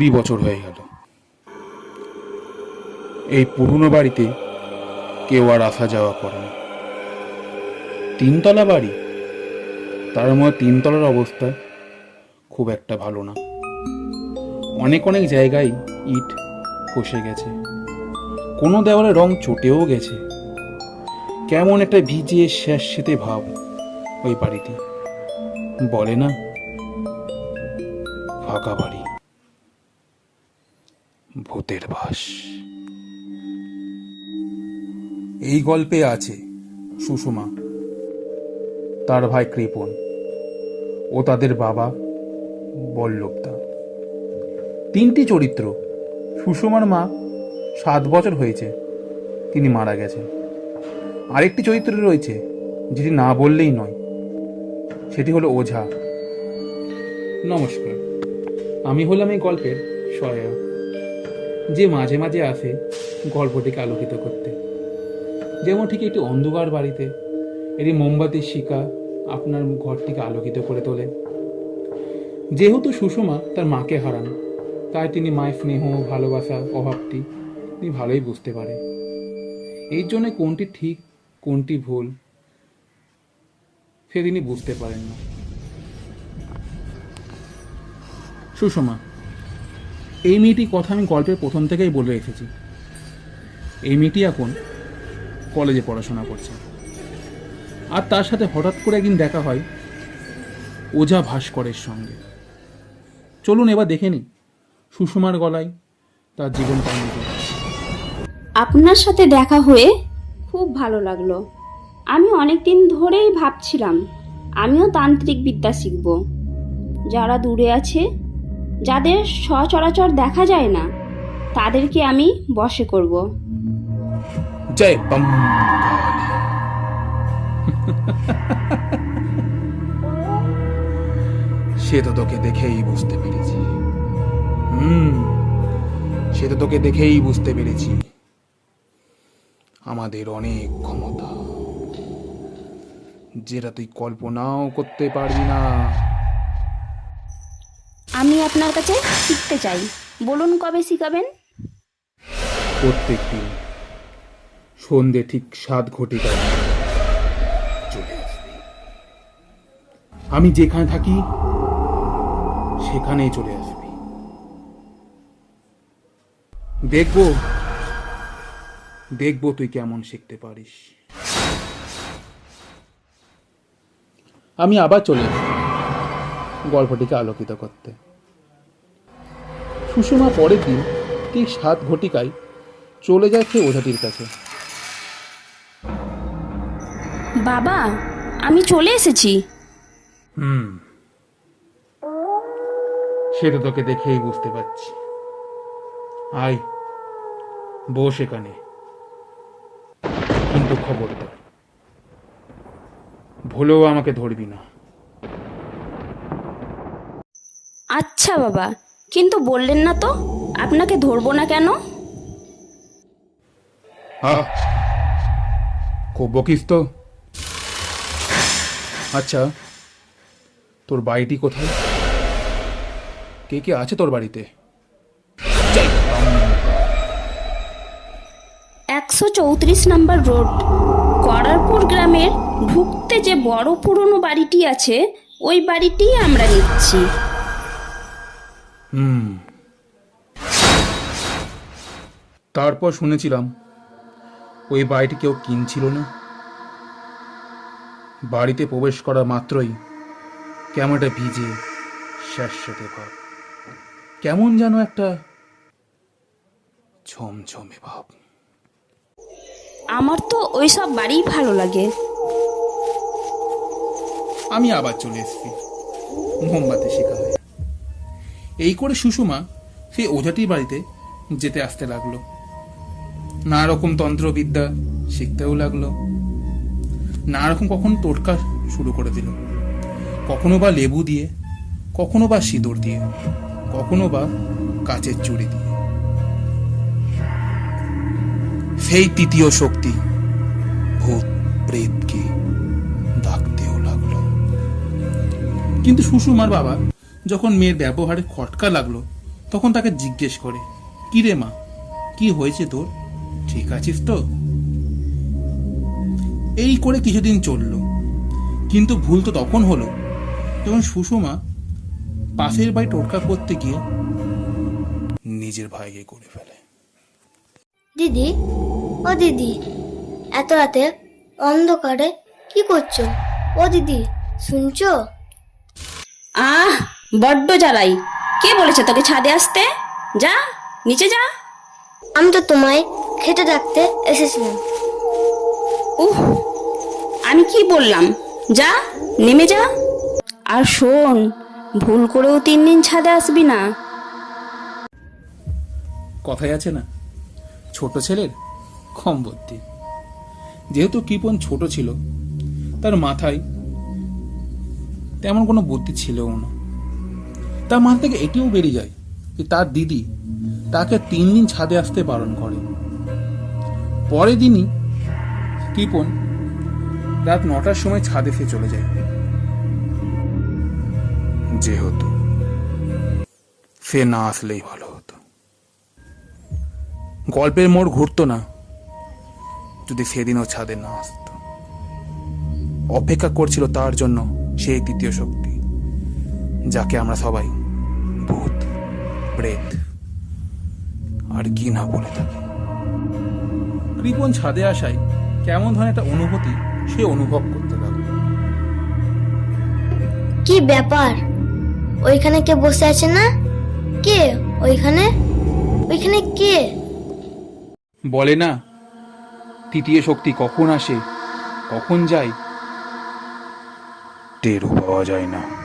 কুড়ি বছর হয়ে গেল। এই পুরনো বাড়িতে কেউ আর আসা যাওয়া করে না। তিনতলা বাড়ি? তার মধ্যে তিনতলার অবস্থা খুব একটা ভালো না। অনেক অনেক জায়গায় ইট ফসে গেছে। কোনো দেওয়ালে রং চটেও গেছে। কেমন একটা ভিজিয়ে শেষ সেতে ভাব ওই বাড়িটি। বলে না, ফাঁকা বাড়ি। ভূতের বাস। এই গল্পে আছে সুষমা, তার ভাই কৃপন ও তাদের বাবা বল্লভদা। তিনটি চরিত্র, সুষমার মা সাত বছর হয়েছে তিনি মারা গেছেন। আরেকটি চরিত্র রয়েছে যেটি না বললেই নয়, সেটি হলো ওঝা। নমস্কার, আমি হলাম এই গল্পের সহায়ক। যে মাঝে মাঝে আসে গল্পটিকে আলোকিত করতে। যেমন ঠিক একটি অন্ধকার বাড়িতে এটি মোমবাতির শিকা আপনার ঘরটিকে আলোকিত করে তোলে। যেহেতু সুষমা তার মাকে হারান, তাই তিনি মায়ের স্নেহ, ভালোবাসা, অভাবটি তিনি ভালোই বুঝতে পারে। এই জন্য কোনটি ঠিক, কোনটি ভুল, সে তিনি বুঝতে পারেন না। সুষমা এই মেয়েটির কথা আমি গল্পের প্রথম থেকেই বলে রেখেছি। এই মেয়েটি এখন কলেজে পড়াশোনা করছে। আর তার সাথে হঠাৎ করে একদিন দেখা হয় ওঝা ভাস্করের সঙ্গে। চলুন এবার দেখে নিই সুষমার গলায় তার জীবন আপনার সাথে দেখা হয়ে খুব ভালো লাগল। আমি অনেক দিন ধরেই ভাবছিলাম, আমিও তান্ত্রিক বিদ্যা শিখব। যারা দূরে আছে যাদের সচরাচর দেখা যায় না, তাদেরকে আমি বশে করব। সে তো তোকে দেখেই বুঝতে পেরেছি। হুম, সে তো তোকে দেখেই বুঝতে পেরেছি। আমাদের অনেক ক্ষমতা। যেটা তুই কল্পনাও করতে পারবি না। আমি আপনার কাছে শিখতে চাই। বলুন কবে শিখাবেন? প্রত্যেক দিন সন্ধে ঠিক সাত ঘটিকায় চলে আমি যেখানে থাকি, সেখানেই চলে আসবি। দেখব দেখব তুই কেমন শিখতে পারিস। আমি আবার চলে গল্পটিকে আলোকিত করতে। সুষমা পরের দিন ঠিক সাত ঘটিকায় চলে যায় সে ওঝাটির কাছে। বাবা আমি চলে এসেছি। হুম। সে তো তোকে দেখেই বুঝতে পারছি। আয় বস এখানে। কিন্তু খবরদার ভুলেও আমাকে ধরবি না। আচ্ছা বাবা কিন্তু বললেন না তো আপনাকে ধরবো না কেন? হ্যাঁ। খুব বকিস তো। আচ্ছা তোর বাড়িটি কোথায়? কে কে আছে তোর বাড়িতে? একশো চৌত্রিশ নাম্বার রোড করারপুর গ্রামের ঢুকতে যে বড় পুরনো বাড়িটি আছে ওই বাড়িটি আমরা নিচ্ছি। তারপর শুনেছিলাম ওই বাড়িটি কেউ কিনছিল না। বাড়িতে প্রবেশ করা মাত্রই কেমন একটা ভিজে স্যাঁতস্যাঁতে ভাব কেমন যেন একটা ঝমঝমে ভাব। আমার তো ওই সব বাড়িই ভালো লাগে। আমি আবার চলে এসেছি। মোমবাতি শেখা হয়ে এই করে সুষমা সেই ওঝাটির বাড়িতে যেতে আসতে লাগল। নানা রকম তন্ত্রবিদ্যা শিখতেও লাগল। নানা রকম কখন টোটকা শুরু করে দিল। কখনো বা লেবু দিয়ে, কখনো বা সিঁদুর দিয়ে, কখনো বা কাচের চুড়ি দিয়ে। সেই তৃতীয় শক্তি ভূত প্রেতকে ডাকতেও লাগল। কিন্তু সুষুমার বাবা যখন মেয়ের ব্যবহারে খটকা লাগল তখন তাকে জিজ্ঞেস করে কি রে মা কি হয়েছে তোর? ঠিক আছিস তো? এই করে কিছুদিন চলল কিন্তু ভুল তো তখন হলো। যখন সুষমা পাশের বাড়ি টোটকা করতে গিয়ে নিজের ভাইকে করে ফেলে। দিদি ও দিদি এত রাতে অন্ধকারে কি করছ? ও দিদি শুনছো? আহ বড্ড জ্বালাই। কে বলেছে তোকে ছাদে আসতে? যা নিচে যা। আমি তো তোমায় খেতে ডাকতে এসেছিলাম। উহ আমি কি বললাম? যা নেমে যা। আর শোন ভুল করেও তিন দিন ছাদে আসবি না। কথাই আছে না? ছোট ছেলের কম বুদ্ধি। যেহেতু কৃপন ছোট ছিল তার মাথায় তেমন কোনো বুদ্ধি ছিলও না। তার মাথা থেকে এটিও বেরিয়ে যায় যে তার দিদি তাকে তিন দিন ছাদে আসতে বারণ করে। পরের দিনই কৃপন রাত নটার সময় ছাদে এসে চলে যায়। যেহেতু সে না আসলেই ভালো হতো। গল্পের মোড় ঘুরতো না, যদি সেদিনও ছাদে না আসতো। অপেক্ষা করছিল তার জন্য সেই তৃতীয় শক্তি, যাকে আমরা সবাই ভূত। প্রেত আর কি না বলে থাকে কৃপন ছাদে আসায় কেমন ধরনের একটা অনুভূতি সে অনুভব করতে লাগল। কি ব্যাপার? ওইখানে কে বসে আছে না? কে? ওইখানে? ওইখানে কে? বলে না তৃতীয় শক্তি কখন আসে কখন যায়? টেরও পাওয়া যায় না।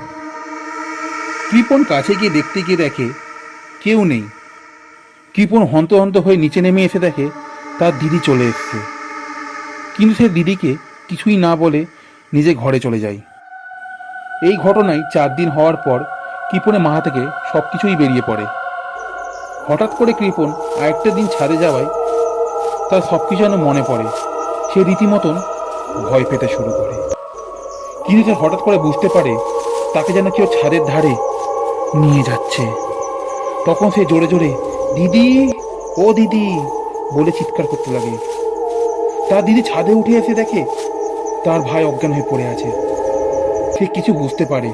কৃপন কাছে গিয়ে দেখতে গিয়ে দেখে, কেউ নেই। কৃপন হন্ত হন্ত হয়ে নিচে নেমে এসে দেখে, তার দিদি চলে এসছে। কিন্তু সে দিদিকে কিছুই না বলে নিজে ঘরে চলে যায়। এই ঘটনায় চার দিন হওয়ার পর কৃপনের মাথা থেকে সব কিছুই বেরিয়ে পড়ে। হঠাৎ করে কৃপন আরেকটা দিন ছাদে যাওয়ায় তার সব কিছু যেন মনে পড়ে। সে রীতিমতন ভয় পেতে শুরু করে। কিন্তু সে হঠাৎ করে বুঝতে পারে তাকে যেন কেউ ছাদের ধারে নিয়ে যাচ্ছে। তখন সে জোরে জোরে, দিদি, ও দিদি, বলে চিৎকার করতে লাগে। তার দিদি ছাদে উঠে এসে দেখে তার ভাই অজ্ঞান হয়ে পড়ে আছে। সে কিছু বুঝতে পারে।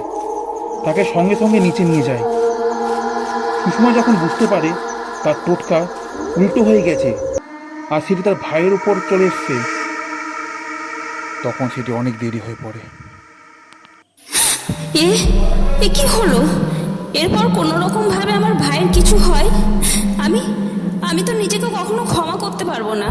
তাকে সঙ্গে সঙ্গে নিচে নিয়ে যায়। সুষমা যখন বুঝতে পারে, তার টোটকা উল্টো হয়ে গেছে আর সেটি তার ভাইয়ের উপর চলে এসছে। তখন সেটি অনেক দেরি হয়ে পড়ে। এ কি হলো? এরপর কোনো রকম ভাবে আমার ভাইয়ের কিছু হয়, আমি আমি তো নিজেকে কখনো ক্ষমা করতে পারব না।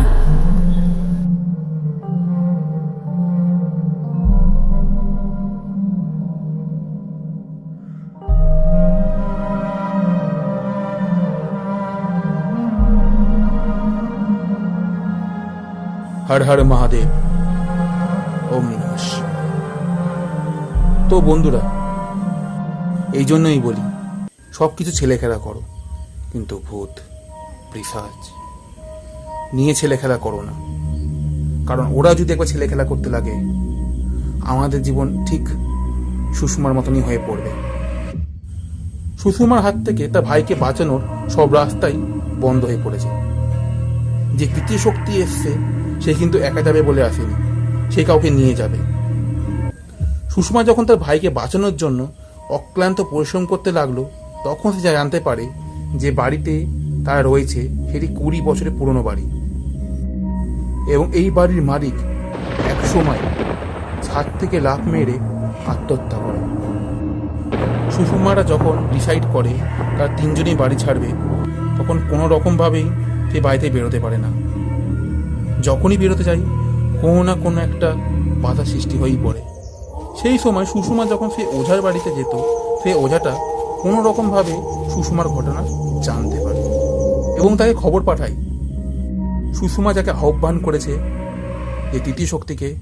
হর হর মহাদেব, ওম নমঃ তো বন্ধুরা এই জন্যই বলি সব কিছু ছেলে খেলা করো, কিন্তু ভূত পিশাচ নিয়ে ছেলে খেলা করো না। কারণ ওরা যদি একবার ছেলে খেলা করতে লাগে, আমাদের জীবন ঠিক সুষমার মতনই হয়ে পড়বে। সুষমার হাত থেকে তার ভাইকে বাঁচানোর সব রাস্তাই বন্ধ হয়ে পড়েছে। যে তৃতীয় শক্তি এসছে, সে কিন্তু একা যাবে বলে আসেনি, সে কাউকে নিয়ে যাবে। সুষমা যখন তার ভাইকে বাঁচানোর জন্য অক্লান্ত পরিশ্রম করতে লাগল, তখন সে যা জানতে পারে যে বাড়িতে তারা রয়েছে সেটি কুড়ি বছরের পুরনো বাড়ি। এবং এই বাড়ির মালিক এক সময় ছাদ থেকে লাফ মেরে আত্মহত্যা করে। সুষমারা যখন ডিসাইড করে তার তিনজনই বাড়ি ছাড়বে, তখন কোনো রকমভাবেই সে বাড়িতে বেরোতে পারে না। যখনই বেরোতে যাই, কোনো না কোনো একটা বাধা সৃষ্টি হয়েই পড়ে। সেই সময় সুষমা যখন সে ওঝার বাড়িতে যেত সে ওঝাটা কোনো রকমভাবে সুষমার ঘটনা জানতে পারে এবং তাকে খবর পাঠায়। সুষমা যাকে আহ্বান করেছে যে তৃতীয় শক্তিকে,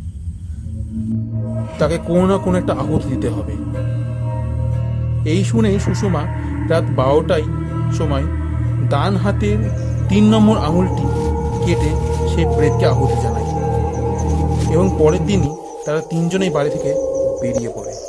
তাকে কোনো না কোনো একটা আহুতি দিতে হবে। এই শুনে সুষমা রাত বারোটায় সময় ডান হাতের তিন নম্বর আঙুলটি কেটে সে প্রেতকে আহুতি জানায় এবং পরের দিনই তারা তিনজনেই বাড়ি থেকে বেরিয়ে পড়ে।